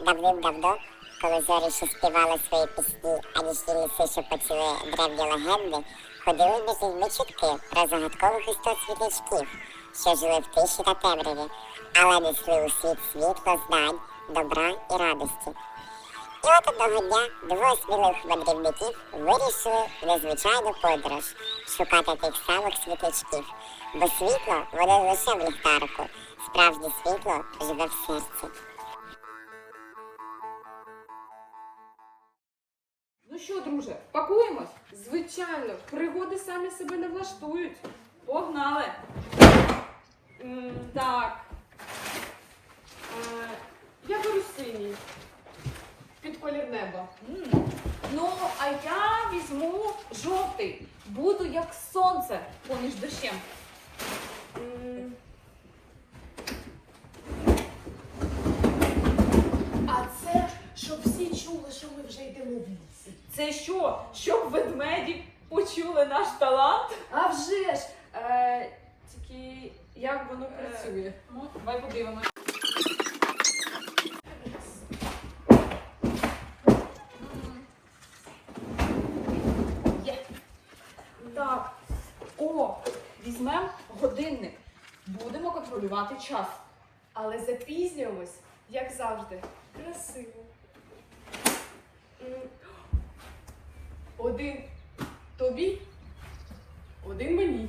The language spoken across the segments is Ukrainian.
Давним-давно, коли зорі ще співали свої пісні, а нічні ліси ще почули древні легенди, ходили між людьми чутки про загадкових істот світлячків, що жили в тиші та темряві, але несли у світ світло, знань, добра і радості. І от одного дня двоє сміливих мандрівників вирішили в незвичайну подорож шукати тих самих світлячків, бо світло воно не лише в ліхтарику, справжнє світло живе в серці. Ну що, друже, пакуємось? Звичайно, пригоди самі себе не влаштують. Погнали. Так. Е, я беру синій. Під колір неба. Ну, а я візьму жовтий. Буду як сонце поміж дощем. М, А це, щоб всі чули, що ми вже йдемо в лісі. Це що? Щоб ведмеді почули наш талант? А вже ж! Е, тільки як воно працює? Ну, давай подивимось. Є. Так. О, візьмемо годинник. Будемо контролювати час. Але запізнюємось, як завжди. Красиво. М, Один тобі, один мені.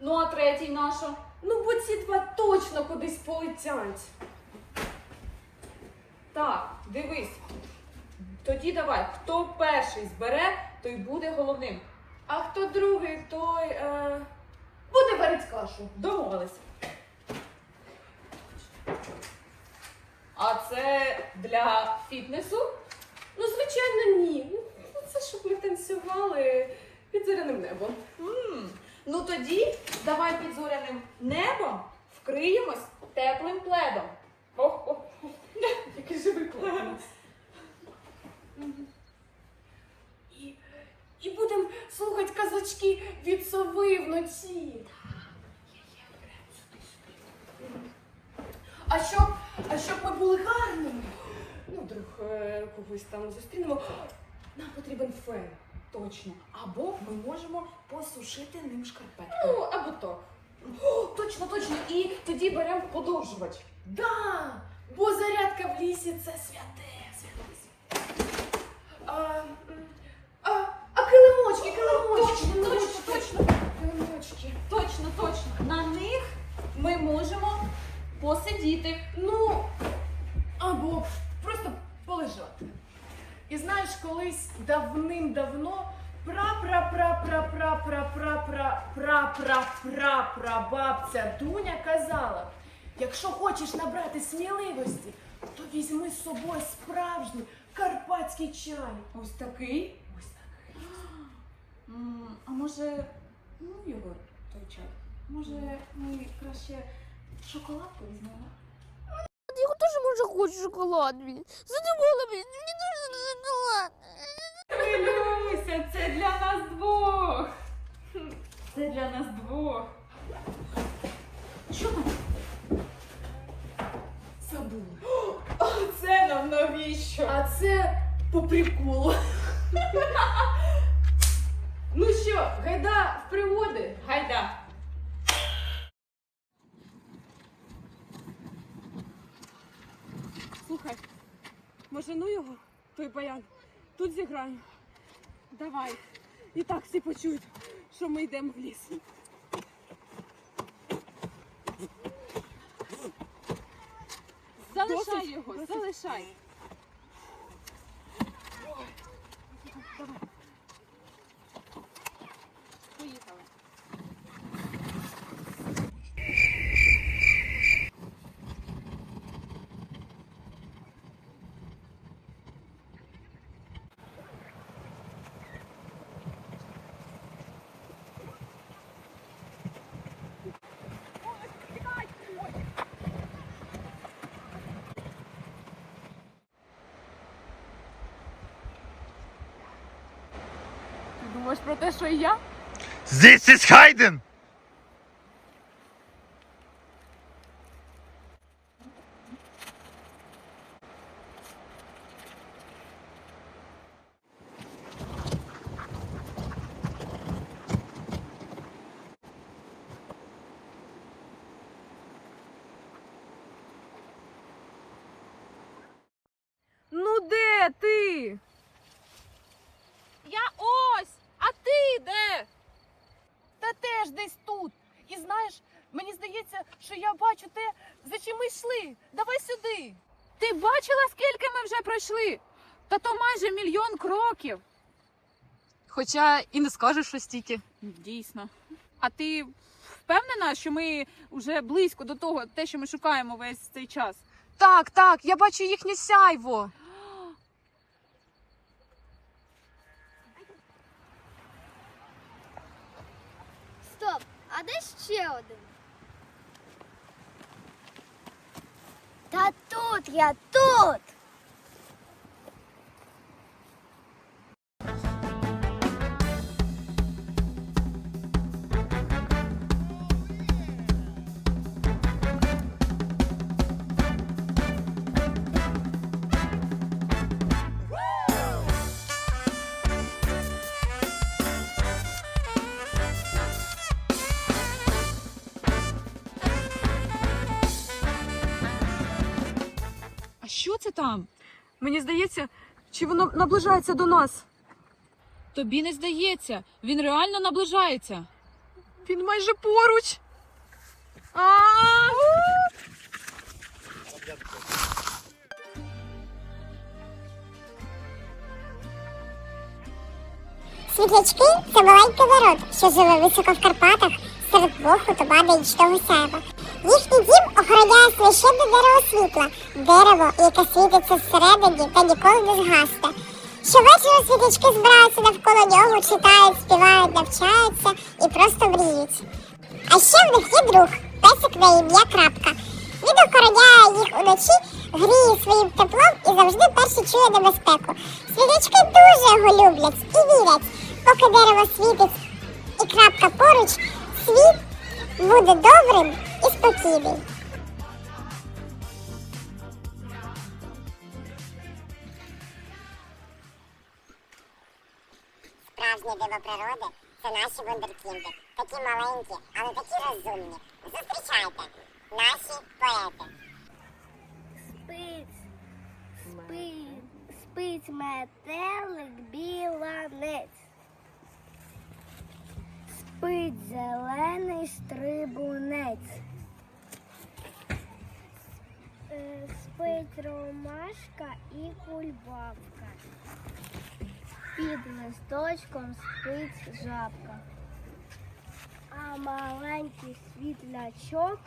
Ну, а третій наша. Ну, бо ці два точно кудись полетять. Так, дивись. Тоді давай, хто перший збере, той буде головним. А хто другий, той е, буде варить кашу. Домовились. А це для фітнесу? Ну, звичайно, ні. Ну, це щоб ми танцювали під зоряним небом. М, Ну тоді давай під зоряним небом вкриємось теплим пледом. Ох, ох, ох, який живий плед. І, і будемо слухати казочки від сови вночі. А щоб, а щоб ми були гарними, вдруг е, когось там зустрінемо, нам потрібен фен. Точно. Або ми можемо посушити ним шкарпетки. Ну, або так. О, точно, точно. І тоді беремо подовжувач. Да, бо зарядка в лісі це святе, святе. А, а, а килимочки, килимочки, Точно, килимочки, точно, точно. килимочки. Точно, точно. На них ми можемо посидіти. Ну, або просто полежати. І знаєш, колись давним-давно пра-пра-пра-пра-пра-пра-пра-пра-пра-бабця Дуня казала, якщо хочеш набрати сміливості, то візьми з собою справжній карпатський чай. Ось такий. Ось так. М, А може, ну його той чай. Може, ми краще шоколадку візьмемо? Я тоже може хочу шоколад. Задумала, мені дуже шоколад. Хвилюйся, це для нас двох. Це для нас двох. Що там? Забула. А це нам навіщо? А це по приколу. ну що, гайда в пригоди? Гайда. Слухай, може ну його, той баян, тут зіграємо. Давай. І так всі почують, що ми йдемо в ліс. Залишай його, залишай. про те, що я. This is Haydn! Ну де ти? Теж десь тут. І знаєш, мені здається, що я бачу те, за чим ми йшли. Давай сюди. Ти бачила, скільки ми вже пройшли? Та то майже мільйон кроків. Хоча і не скажеш, що стільки. Дійсно. А ти впевнена, що ми вже близько до того, те, що ми шукаємо весь цей час? Так, так, я бачу їхнє сяйво. Стоп, а де ще один? Та тут я тут. Що це там? Мені здається, чи воно наближається до нас. Тобі не здається, він реально наближається. Він майже поруч. А! Світлячки це маленький народ, що живе високо в Карпатах серед Боху, Тобада і Чтого Сяйва. Їхній дім охороняє священне дерево світла, дерево, яке світиться всередині та ніколи не згасне. Щовечора світлячки збираються навколо нього, читають, співають, навчаються і просто мріють. А ще в них є друг, песик на ім'я Крапка. Він охороняє їх уночі, гріє своїм теплом і завжди перший чує небезпеку. Світлячки дуже його люблять і вірять, поки дерево світить і крапка поруч, світ буде добрим і спокійним. Справжнє диво природи це наші вундеркінди. Такі маленькі, але такі розумні. Зустрічайте наші поети. Спить, спить, спить метелик біланець. Спить зелений стрибунець. Е, Спить ромашка і кульбабка. Під листочком спить жабка. А маленький світлячок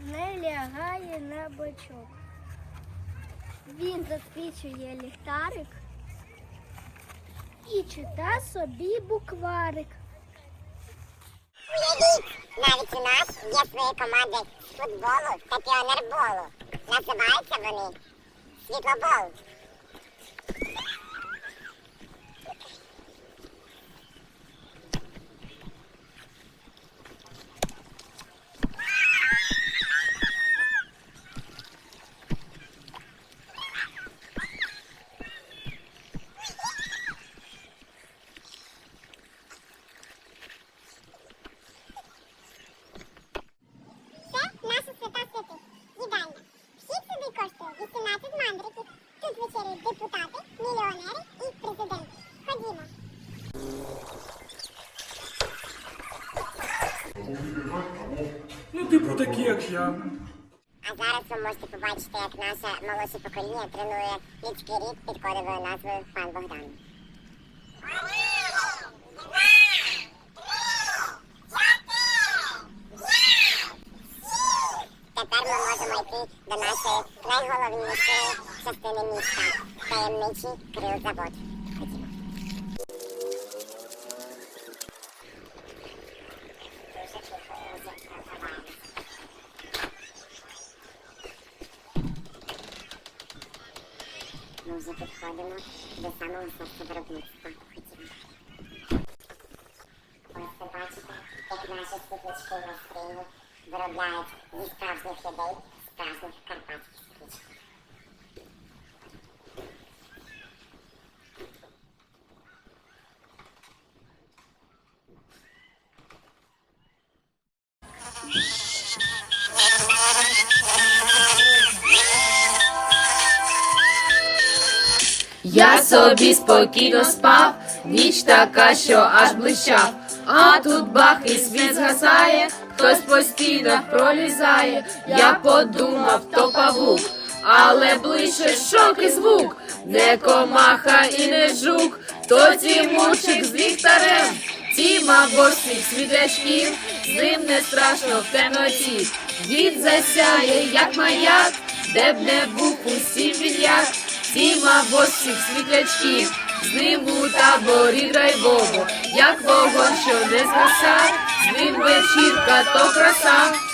не лягає на бочок. Він засвічує ліхтарик і чита собі букварик. Навіть у нас є свої команди футболу та піонерболу. Називаються вони світлобол. Ну, типу такі, як я. А зараз ви можете побачити, як наше молодше покоління тренує людський рід під кодовою назвою Пан Богдан. Тепер ми можемо йти до нашої найголовнішої частини міста таємничий крилзавод. Ходімо. Ми вже підходимо до самого серця виробництва. Ходімо. Ось ви бачите, як наші світлячки майстрині виробляють зі справжніх людей справжніх карпатських свічок. Собі спокійно спав, ніч така, що аж блищав. А тут бах і світ згасає, хтось постійно пролізає. Я подумав, то павук, але ближче шок і звук, не комаха і не жук, то Тімурчик з ліхтарем. Тіма босих світлячків, з ним не страшно в темноті. Він засяє, як маяк, де б не був усім він. Тіма босих світлячків, з ним у таборі драйвово, як вогонь, що не згасав, з ним вечірка, то краса.